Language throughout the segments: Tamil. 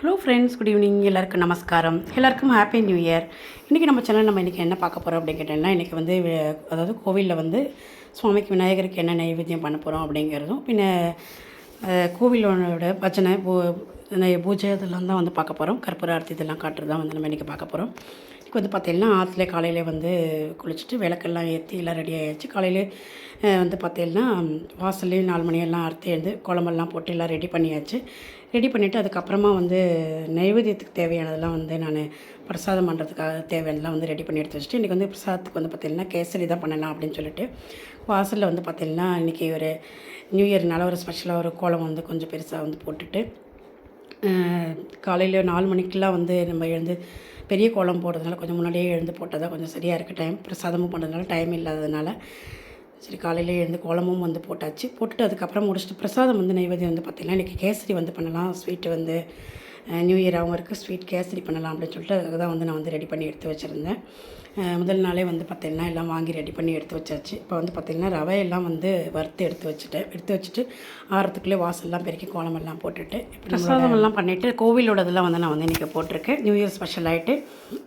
ஹலோ ஃப்ரெண்ட்ஸ் குட் ஈவினிங் எல்லாருக்கும் நமஸ்காரம். எல்லாருக்கும் ஹாப்பி நியூ இயர் இன்றைக்கி நம்ம சேனல் நம்ம இன்றைக்கி என்ன பார்க்க போகிறோம் அப்படின்னு கேட்டோம்னா இன்றைக்கி வந்து அதாவது கோவிலில் வந்து சுவாமிக்கு விநாயகருக்கு என்ன நைவேத்தியம் பண்ண போகிறோம் அப்படிங்கிறதும் பின்ன கோவிலோட பஜனை பூ நெ- பூஜை இதெல்லாம் தான் வந்து பார்க்க போகிறோம் கற்பூர ஆர்த்தி இதெல்லாம் காட்டுறது தான் வந்து நம்ம இன்றைக்கி பார்க்க போகிறோம் இன்றைக்கி வந்து பார்த்தீங்கன்னா ஆற்றுல காலையில் வந்து குளிச்சுட்டு விளக்கெல்லாம் ஏற்றி எல்லாம் ரெடி ஆகிடுச்சு காலையில் வந்து பார்த்தீங்கன்னா வாசல்லையும் நாலு மணியெல்லாம் அறுத்து எழுந்து குழம்பெல்லாம் போட்டு எல்லாம் ரெடி பண்ணியாச்சு. ரெடி பண்ணிவிட்டு அதுக்கப்புறமா வந்து நைவேத்தியத்துக்கு தேவையானதெல்லாம் வந்து நான் பிரசாதம் பண்ணுறதுக்காக தேவையானதெல்லாம் வந்து ரெடி பண்ணி எடுத்து வச்சுட்டு இன்றைக்கி வந்து பிரசாதத்துக்கு வந்து பார்த்திங்கன்னா கேசரி தான் பண்ணலாம் அப்படின்னு சொல்லிட்டு வாசலில் வந்து பார்த்திங்கன்னா இன்றைக்கி ஒரு நியூ இயர்னால ஒரு ஸ்பெஷலாக ஒரு கோலம் வந்து கொஞ்சம் பெருசாக வந்து போட்டுட்டு காலையில் நாலு மணிக்கெலாம் வந்து நம்ம எழுந்து பெரிய கோலம் போடுறதுனால கொஞ்சம் முன்னாடியே எழுந்து போட்டால் தான் கொஞ்சம் சரியாக இருக்குது டைம் பிரசாதமும் பண்ணுறதுனால டைம் இல்லாததுனால சரி காலையிலே எழுந்து கோலமும் வந்து போட்டாச்சு. போட்டுட்டு அதுக்கப்புறம் முடிச்சுட்டு பிரசாதம் வந்து நைவேத்தியம் வந்து பார்த்திங்கன்னா இன்றைக்கி கேசரி வந்து பண்ணலாம். ஸ்வீட்டு வந்து நியூ இயராகவும் இருக்குது ஸ்வீட் கேசரி பண்ணலாம் அப்படின்னு சொல்லிட்டு அதுக்காக தான் வந்து நான் வந்து ரெடி பண்ணி எடுத்து வச்சுருந்தேன். முதல் நாளே வந்து பார்த்திங்கன்னா எல்லாம் வாங்கி ரெடி பண்ணி எடுத்து வச்சாச்சு. இப்போ வந்து பார்த்திங்கன்னா ரவையெல்லாம் வந்து வறுத்து எடுத்து வச்சுட்டேன். எடுத்து வச்சுட்டு ஆறத்துக்குள்ளே வாசல்லாம் பெருக்கி கோலமெல்லாம் போட்டுட்டு இப்போ பிரசாதம் எல்லாம் பண்ணிவிட்டு கோவிலோடதெல்லாம் வந்து நான் வந்து இன்றைக்கி போட்டிருக்கேன். நியூ இயர் ஸ்பெஷல் ஆகிட்டு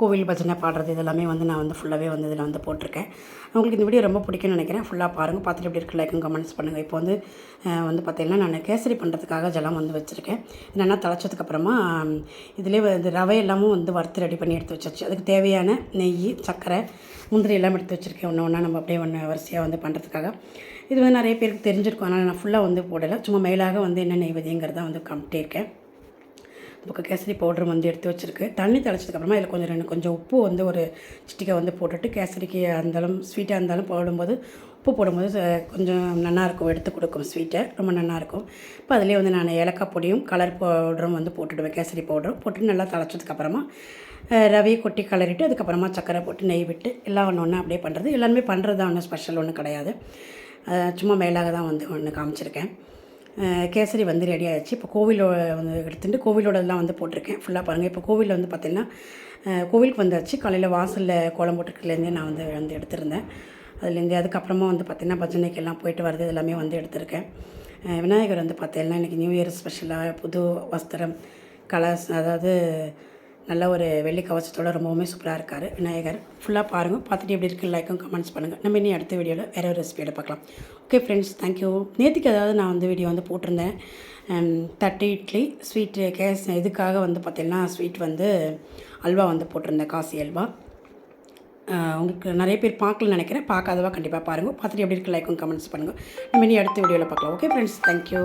கோவில் பஜனை பாடுறது இதெல்லாமே வந்து நான் வந்து ஃபுல்லாகவே வந்து இதில் வந்து போட்டிருக்கேன். உங்களுக்கு இந்த வீடியோ ரொம்ப பிடிக்கும்னு நினைக்கிறேன். ஃபுல்லாக பாருங்கள் பார்த்துட்டு எப்படி இருக்கு? லைக்கும் கமெண்ட்ஸ் பண்ணுங்கள் இப்போ வந்து வந்து பார்த்தீங்கன்னா நான் கேசரி பண்ணுறதுக்காக ஜலம் வந்து வச்சுருக்கேன். என்னென்னா தலைச்சதுக்கப்புறமா இதிலே வந்து ரவை எல்லாமும் வந்து வறுத்து ரெடி பண்ணி எடுத்து வச்சாச்சு. அதுக்கு தேவையான நெய் சர்க்கரை முந்திரி எல்லாம் எடுத்து வச்சுருக்கேன். ஒன்று ஒன்றா நம்ம அப்படியே ஒன்று வரிசையாக வந்து பண்ணுறதுக்காக இது வந்து நிறைய பேருக்கு தெரிஞ்சிருக்கும். அதனால் நான் ஃபுல்லாக வந்து போடலை. சும்மா மேலாக வந்து என்ன நெய்வதிங்கிறத வந்து காமிட்டே இருக்கேன். இப்போ கேசரி பவுடர் வந்து எடுத்து வச்சுருக்கு. தண்ணி தெளிச்சதுக்கப்புறமா இதில் கொஞ்சம் ரெண்டு கொஞ்சம் உப்பு வந்து ஒரு சிட்டிக்கை வந்து போட்டுட்டு கேசரிக்கு இருந்தாலும் ஸ்வீட்டாக இருந்தாலும் போடும்போது உப்பு போடும்போது கொஞ்சம் நல்லாயிருக்கும் எடுத்து கொடுக்கும் ஸ்வீட்டை ரொம்ப நல்லாயிருக்கும் இப்போ அதிலே வந்து நான் ஏலக்காய் பொடியும் கலர் பவுடரும் வந்து போட்டுடுவேன். கேசரி பவுடரும் போட்டு நல்லா தளச்சதுக்கப்புறமா ரவையை கொட்டி கலரிட்டு அதுக்கப்புறமா சக்கரை போட்டு நெய் விட்டு எல்லாம் ஒன்று ஒன்று அப்படியே பண்ணுறது எல்லாருமே பண்ணுறது தான் ஒன்றும் ஸ்பெஷல் ஒன்றும் கிடையாது சும்மா மேலாக தான் வந்து ஒன்று காமிச்சிருக்கேன். கேசரி வந்து ரெடி ஆகிடுச்சு இப்போ கோவிலோட வந்து எடுத்துட்டு கோவிலோடலாம் வந்து போட்டிருக்கேன். ஃபுல்லாக பாருங்கள் இப்போ கோவிலில் வந்து பார்த்திங்கன்னா கோவிலுக்கு வந்தாச்சு. காலையில் வாசலில் கோலம் போட்டுருக்குலேருந்தே நான் வந்து வந்து எடுத்திருந்தேன். அதுலேருந்து அதுக்கப்புறமா வந்து பார்த்திங்கன்னா பஜனைக்கெல்லாம் போயிட்டு வரது எல்லாமே வந்து எடுத்திருக்கேன். விநாயகர் வந்து பார்த்தீங்கன்னா இன்றைக்கி நியூ இயர் ஸ்பெஷலாக புது வஸ்திரம் கலர்ஸ் அதாவது நல்ல ஒரு வெள்ளி கவசத்தோடு ரொம்பவுமே சூப்பராக இருக்கார். விநாயகர். ஃபுல்லாக பாருங்கள் பார்த்துட்டு எப்படி இருக்குது லைக்கும் கமெண்ட்ஸ் பண்ணுங்கள் நம்ம இனி அடுத்த வீடியோவில் வேறு ஒரு ரெசிபியோட பார்க்கலாம். ஓகே ஃப்ரெண்ட்ஸ் தேங்க்யூ நேற்றுக்கு அதாவது நான் வந்து வீடியோ வந்து போட்டிருந்தேன். தட்டு இட்லி ஸ்வீட்டு கேஸ் இதுக்காக வந்து பார்த்திங்கன்னா ஸ்வீட் வந்து அல்வா வந்து போட்டிருந்தேன். காசி அல்வா. உங்களுக்கு நிறைய பேர் பார்க்கலன்னு நினைக்கிறேன். பார்க்காதவா கண்டிப்பாக பாருங்கள் பார்த்துட்டு எப்படி இருக்குது லைக்கும் கமெண்ட்ஸ் பண்ணுங்கள் நம்ம இனி அடுத்த வீடியோவில் பார்க்கலாம். ஓகே ஃப்ரெண்ட்ஸ் தேங்க்யூ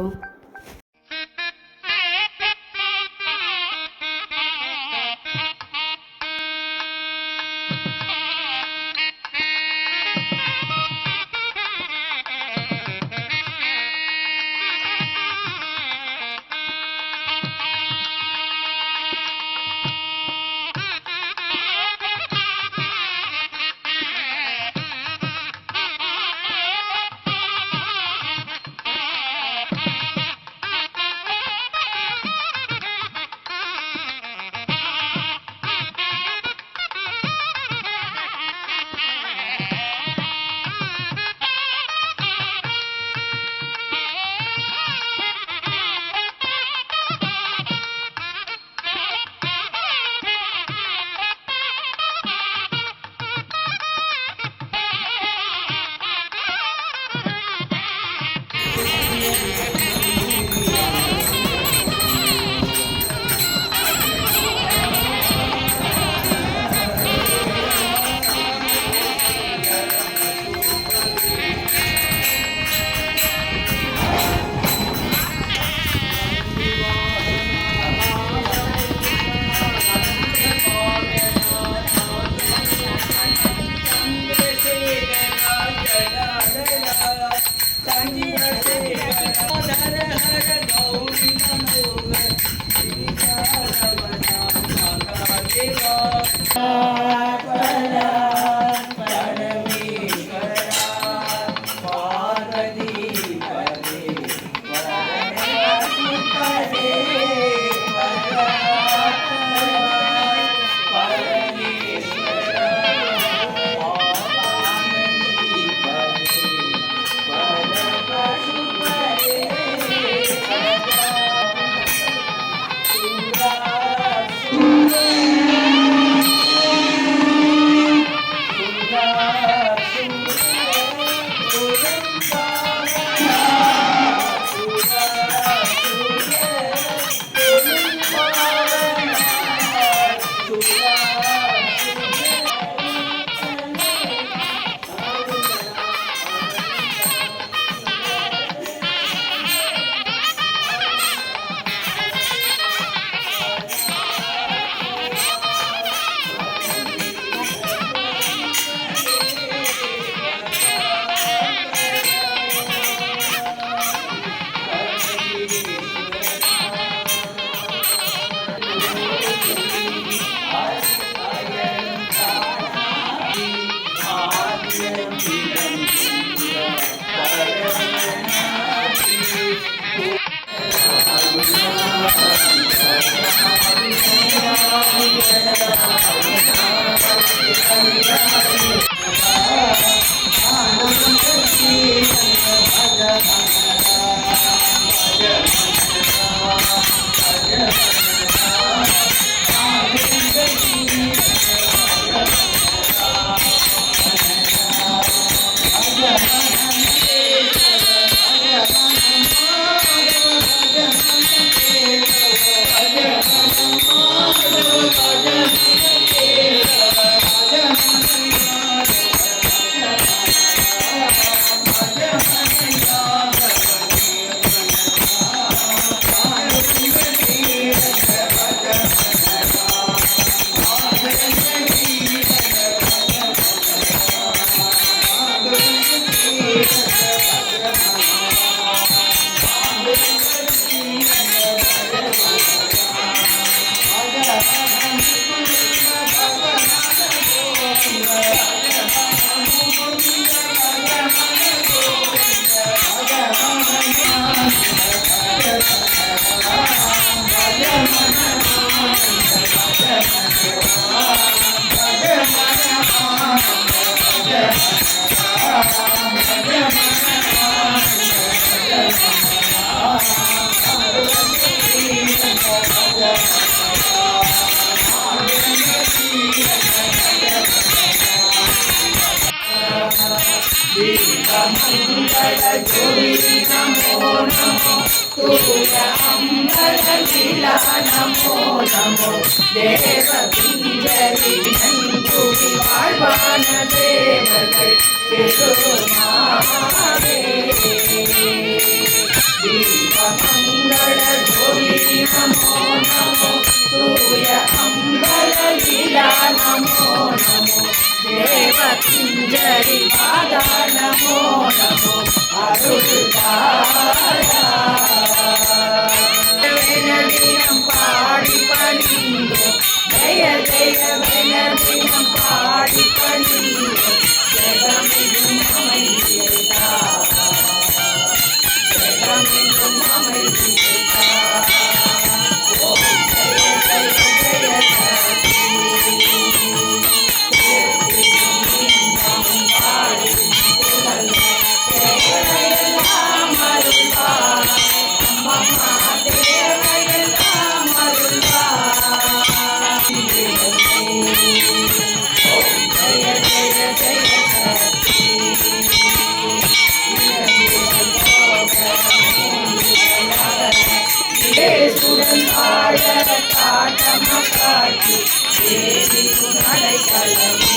अम्बर जोरी नमो नमो तुय अम्बर लीला नमो नमो देव पिञ्जरि नन्दुरि पार्वाण देवते दीपमङ्गल जोरी नमो नमो तुय अम्बर लीला नमो नमो நமோ தேவ பிஞ்சரி பாதா காட்டி தேவி நடைக்கலமே கலம்